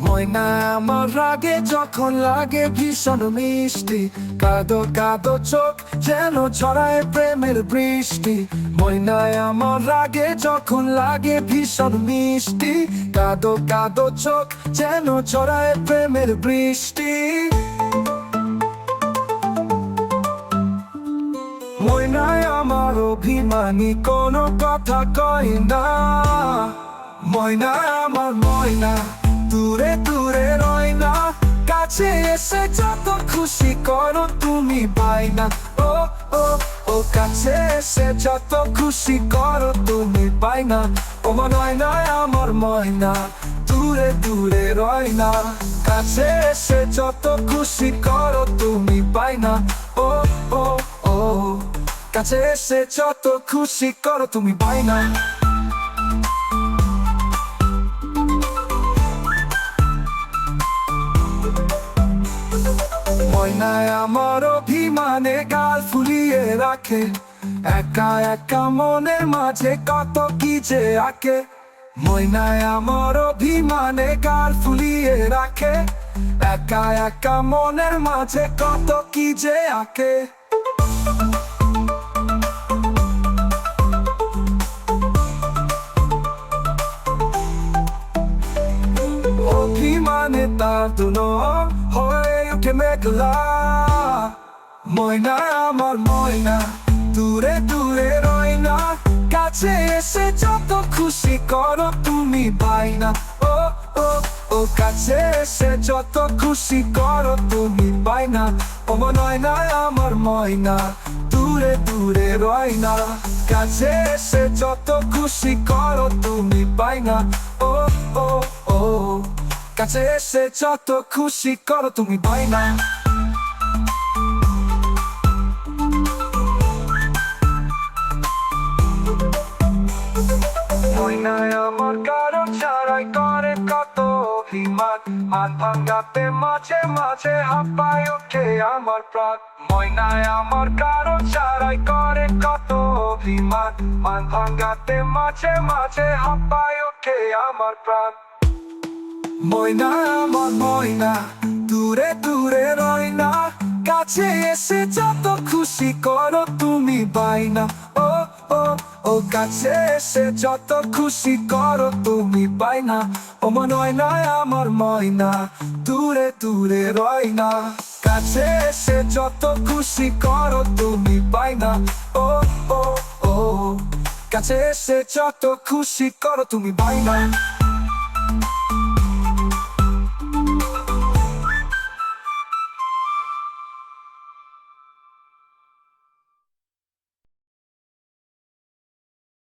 ময়না আমার রাগে, যখন লাগে ভীষণ মিষ্টি। কাদো কাদো চোখ, যেন ছড়ায় প্রেমের বৃষ্টি। ময়নায় আমার রাগে, যখন লাগে ভীষণ মিষ্টি। কাদো কাদো চোখ, যেন ছড়ায় প্রেমের বৃষ্টি। ময়নায় আমার অভিমানী, কোনো কথা কয় না। ময়না, আমার ময়না, দূরে দূরে রয় না। কাছে এসে যত খুশি করো, তুমি পাই না। ও ও ও, কাছে এসে যত খুশি করো, তুমি পাই না। ও ময়না আমার ময়না, দূরে দূরে রয় না। কাছে এসে যত খুশি করো, তুমি পাই না। ও ও ও, কাছে এসে যত খুশি করো, তুমি পাই আমার অভিমানে গাল ফুলিয়ে রাখে। একা একা মনের মাঝে কত কি যে আঁকে। ময়নায় আমার অভিমানে গাল ফুলিয়ে রাখে। একা একা মনের মাঝে কত কি যে আঁকে। অভিমানে তার দুনো হয়ে উঠে মেঘলা। ময়না, আমার ময়না, দূরে দূরে রয় না কাছে এসে যত খুশি করো, তুমি বাইনা ও ও ও, কাছে এসে যত খুশি করো, তুমি বাইনা ও, ময়না, আমার ময়না, দূরে দূরে রয় না কাছে এসে যত খুশি করো, তুমি বাইনা ও ও ও। কাছে এসে যত খুশি করো, তুমি পাই না। আমার কারও ছাড়াই করে কত ভাঙ্গাতে মাঝে মাঝে ওঠে আমার প্রাণ। ময়নায় আমার কারও ছাড়াই করে কত অভিমান। মান ভাঙ্গাতে মাঝে মাঝে হাঁপায় ওঠে আমার প্রাণ। ময়না, আমার ময়না, দূরে দূরে রয় না কাছে এসে যত খুশি করো তুমি বাইনা ও ও ও, কাছে এসে যত খুশি করো তুমি বাইনা ও ময়না, আমার ময়না, দূরে দূরে রয় না কাছে এসে যত খুশি করো তুমি বাইনা ও ও ও, কাছে এসে যত খুশি করো তুমি বাইনা